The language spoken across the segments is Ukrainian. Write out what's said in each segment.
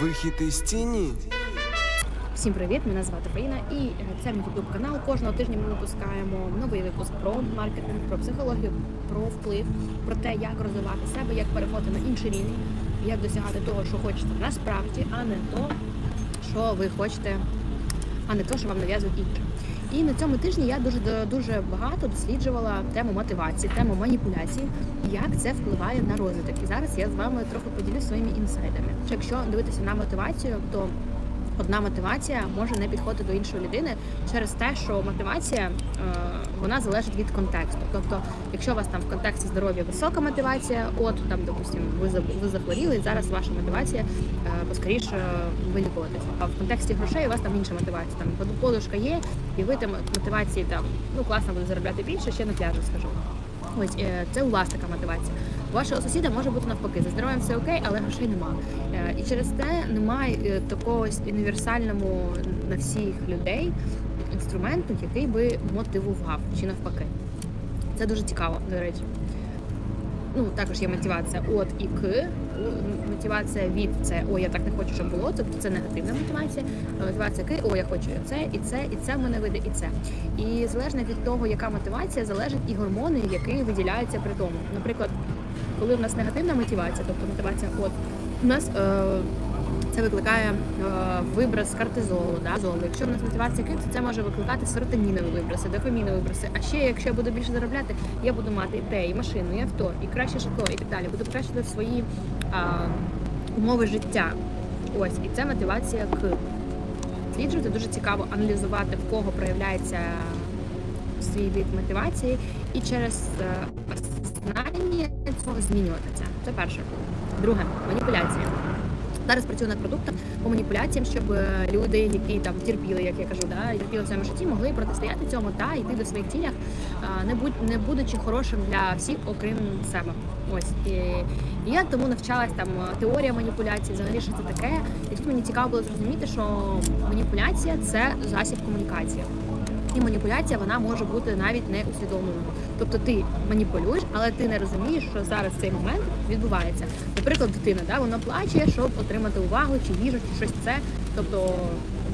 Вихід із тіні. Всім привіт! Мене звати Фаїна і це мій youtube канал. Кожного тижня ми випускаємо новий випуск про маркетинг, про психологію, про вплив, про те, як розвивати себе, як переходити на інший рівень, як досягати того, що хочете насправді, а не то, що ви хочете, а не то, що вам нав'язують інші. І на цьому тижні я дуже дуже багато досліджувала тему мотивації, тему маніпуляції, як це впливає на розвиток. І зараз я з вами трохи поділюсь своїми інсайдами. Якщо дивитися на мотивацію, то одна мотивація може не підходити до іншої людини через те, що мотивація е, вона залежить від контексту. Тобто, якщо у вас там в контексті здоров'я висока мотивація, от там, допустимо, ви ви захворіли, і зараз ваша мотивація е, поскоріше вилікуватися. А в контексті грошей у вас там інша мотивація. Там поду- подушка є, і ви там мотивації там ну класно буде заробляти більше, ще на пляжі скажу. Ось е, це у вас така мотивація. Вашого сусіда може бути навпаки, за здоров'ям все окей, але грошей нема. Е, І через те немає е, такого універсального на всіх людей інструменту, який би мотивував чи навпаки. Це дуже цікаво, до речі. Ну, також є мотивація от і к. Мотивація від це о, я так не хочу, щоб було. Тобто це негативна мотивація. Мотивація к, о, я хочу це, і це, і це в мене вийде, і це. І залежно від того, яка мотивація, залежать і гормони, які виділяються при тому. Наприклад, коли в нас негативна мотивація, тобто мотивація от у нас е, це викликає е, виброс кортизолу, да, золу. Якщо в нас мотивація то це може викликати серотонінові виброси, дофамінові виброси. А ще, якщо я буду більше заробляти, я буду мати і те, і машину, і авто, і краще житло, і так далі. Буду покращувати свої а, умови життя. Ось, і це мотивація к. Сліджувати дуже цікаво аналізувати, в кого проявляється свій від мотивації, і через е, знання цього змінювати це. Це перше. Друге маніпуляція. Зараз працюю над продуктом по маніпуляціям, щоб е, люди, які там терпіли, як я кажу, да, терпіли в своєму житті, могли протистояти цьому та йти до своїх цілях, не будь не будучи хорошим для всіх, окрім себе. Ось і, і я тому навчалась там е, теорія маніпуляції, взагалі що це таке. І тут мені цікаво було зрозуміти, що маніпуляція це засіб комунікації. І маніпуляція вона може бути навіть не усвідомленою. Тобто ти маніпулюєш, але ти не розумієш, що зараз цей момент відбувається. Наприклад, дитина да, вона плаче, щоб отримати увагу чи їжу, чи щось це. Тобто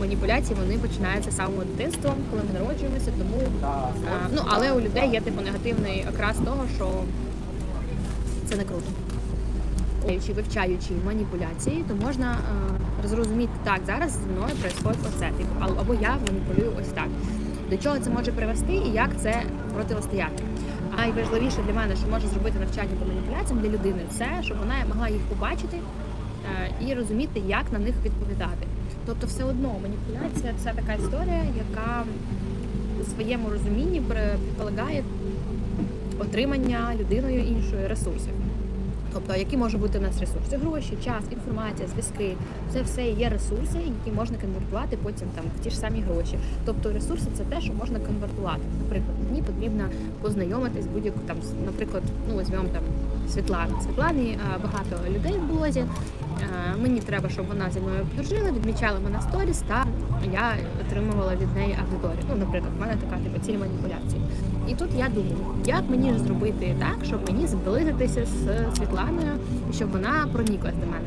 маніпуляції вони починаються з самого дитинства, коли ми народжуємося. Тому а, ну але у людей є типу негативний окрас того, що це не круто. Чи вивчаючи маніпуляції, то можна е, зрозуміти, так, зараз зі мною відбувається оце, типу, або я маніпулюю ось так. До чого це може привести і як це протистояти. А найважливіше для мене, що може зробити навчання по маніпуляціям для людини, це щоб вона могла їх побачити е, і розуміти, як на них відповідати. Тобто, все одно маніпуляція це така історія, яка у своєму розумінні предполагає отримання людиною іншої ресурсів. Тобто, які можуть бути у нас ресурси? Гроші, час, інформація, зв'язки. Це все є ресурси, які можна конвертувати потім там в ті ж самі гроші. Тобто ресурси це те, що можна конвертувати. Наприклад, мені потрібно познайомитись будь-яку там, наприклад, ну візьмемо там Світлану. Світлані багато людей в блозі. А, Мені треба, щоб вона зі мною дружила, відмічала мене сторіс, та я отримувала від неї аудиторію. Ну, наприклад, в мене така типу ціль маніпуляції. І тут я думаю, як мені зробити так, щоб мені зблизитися з Світланою щоб вона проніклась до мене.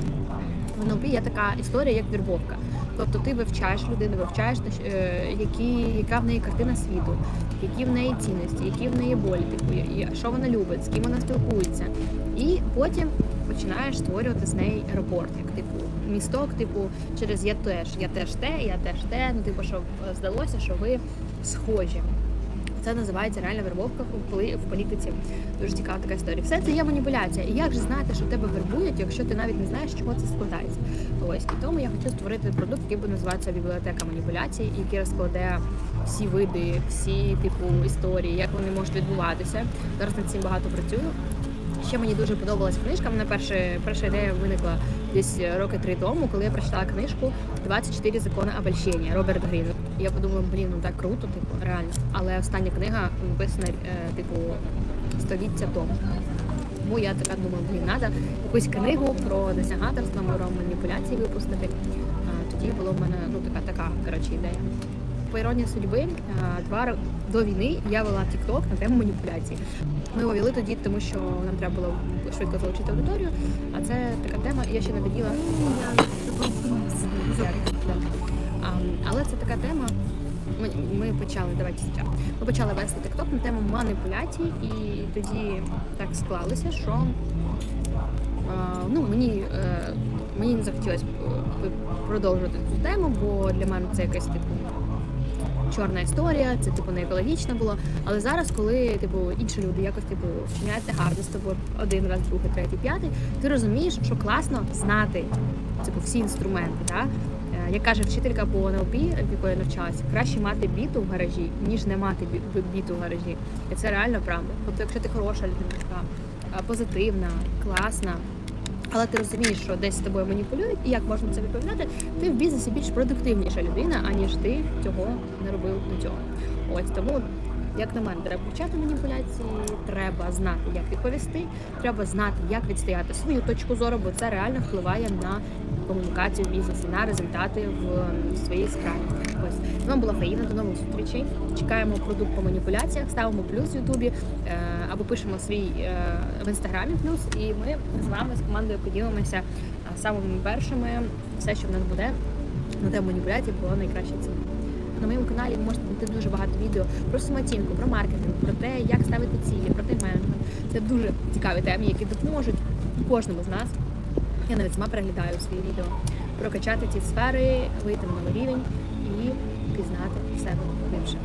В НЛП є така історія, як вірбовка. Тобто ти вивчаєш людину, вивчаєш е, які, яка в неї картина світу, які в неї цінності, які в неї болі, типу, що вона любить, з ким вона спілкується. І потім починаєш створювати з неї аеропорт, як типу місток, типу, через я теж, я теж те, я теж те. Ну, типу, щоб е, здалося, що ви схожі. Це називається реальна вербовка в політиці. Дуже цікава така історія. Все це є маніпуляція. І як же знати, що тебе вербують, якщо ти навіть не знаєш, чого це складається? Ось і тому я хочу створити продукт, який буде називатися бібліотека маніпуляцій, який розкладе всі види, всі типу історії, як вони можуть відбуватися. Зараз над цим багато працюю. Ще мені дуже подобалась книжка. Мене перша, перша ідея виникла десь роки три тому, коли я прочитала книжку «24 закони обольщення» Роберт Грін. Я подумала, блін, ну так круто, типу, реально. Але остання книга написана, е, типу, століття тому. Тому я така думаю, блін, треба якусь книгу про досягаторство, про маніпуляції випустити. А, Тоді було в мене ну така така коротше ідея. По іронії судьби, а, два роки до війни я вела TikTok на тему маніпуляцій. Ми його вели тоді, тому що нам треба було швидко залучити аудиторію. А це така тема, і я ще надоїла. така тема. Ми, почали, давайте спочатку. Ми почали вести TikTok на тему маніпуляцій, і тоді так склалося, що ну, мені, е, мені не захотілося е, продовжувати цю тему, бо для мене це якась типу чорна історія, це типу не екологічно було. Але зараз, коли типу інші люди якось типу вчиняються гарно з тобою один раз, другий, третій, п'ятий, ти розумієш, що класно знати типу всі інструменти. Да? Як каже вчителька по НЛП, якої я навчалася, краще мати біту в гаражі, ніж не мати біту в гаражі. І це реально правда. Тобто, якщо ти хороша людина, позитивна, класна, але ти розумієш, що десь з тобою маніпулюють, і як можна це відповідати, ти в бізнесі більш продуктивніша людина, аніж ти цього не робив до цього. Ось тому, як на мене, треба вивчати маніпуляції, треба знати, як відповісти, треба знати, як відстояти свою точку зору, бо це реально впливає на комунікацію в бізнесі, на результати в своїй справі. Ось з вами була Фаїна. До нових зустрічей. Чекаємо продукт по маніпуляціях, ставимо плюс в Ютубі е, або пишемо свій е, в інстаграмі плюс, і ми з вами з командою поділимося е, самими першими. Все, що в нас буде на тему маніпуляцій, було найкраще ціна. На моєму каналі ви можете знайти дуже багато відео про самооцінку, про маркетинг, про те, як ставити цілі, про тайм-менеджмент. Це дуже цікаві теми, які допоможуть кожному з нас. Я навіть сама переглядаю свої відео, прокачати ці сфери, вийти на новий рівень і пізнати себе глибше.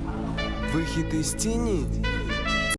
Вихід із тіні